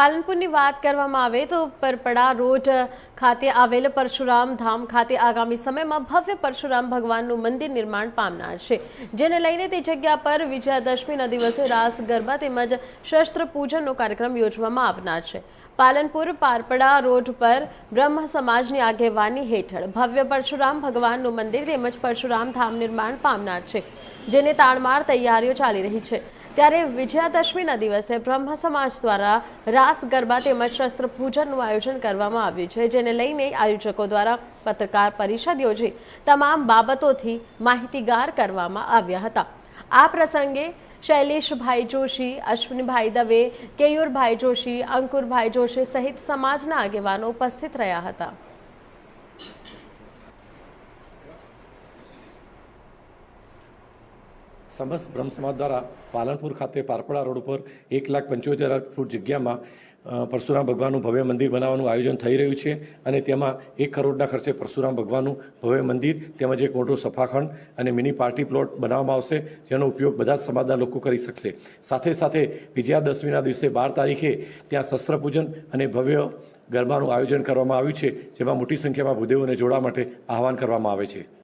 પાલનપુરની વાત કરવામાં આવે તો પરપડા રોડ ખાતે આવેલ પરશુરામ ધામ ખાતે આગામી સમયમાં ભવ્ય પરશુરામ ભગવાનનું મંદિર નિર્માણ પામનાર છે. જેને લઈને તે જગ્યા પર વિજયાદશમીના દિવસે રાસ, ગરબા તેમજ શસ્ત્ર પૂજનનો કાર્યક્રમ યોજવામાં આવનાર છે. પાલનપુર પારપડા રોડ પર બ્રહ્મ સમાજની આગેવાની હેઠળ ભવ્ય પરશુરામ ભગવાનનું મંદિર તેમજ પરશુરામ ધામ નિર્માણ પામનાર છે. જેને તાણમાર તૈયારીઓ ચાલી રહી છે. ત્યારે વિજયાદશમીના દિવસે બ્રહ્મ સમાજ દ્વારા રાસ ગરબા તેમજ શસ્ત્ર પૂજનનું આયોજન કરવામાં આવ્યું છે, જેને લઈને આયોજકો દ્વારા પત્રકાર પરિષદ યોજી તમામ બાબતોથી માહિતીગાર કરવામાં આવ્યા હતા. આ પ્રસંગે શૈલેષભાઈ જોશી, અશ્વિનભાઈ દવે, કેયુરભાઈ જોશી, અંકુરભાઈ જોશી સહિત સમાજના આગેવાનો ઉપસ્થિત રહ્યા હતા. સમસ્ત બ્રહ્મ સમાજ દ્વારા પાલનપુર ખાતે પારપડા રોડ ઉપર એક લાખ પંચોતેર ફૂટ જગ્યામાં પરશુરામ ભગવાનનું ભવ્ય મંદિર બનાવવાનું આયોજન થઈ રહ્યું છે અને તેમાં એક કરોડના ખર્ચે પરશુરામ ભગવાનનું ભવ્ય મંદિર, તેમજ એક મોટો સફાખંડ અને મિની પાર્ટી પ્લોટ બનાવવામાં આવશે, જેનો ઉપયોગ બધા જ સમાજના લોકો કરી શકશે. સાથે સાથે વિજયાદશમીના દિવસે બાર તારીખે ત્યાં શસ્ત્રપૂજન અને ભવ્ય ગરબાનું આયોજન કરવામાં આવ્યું છે, જેમાં મોટી સંખ્યામાં ભૂદેવોને જોડવા માટે આહવાન કરવામાં આવે છે.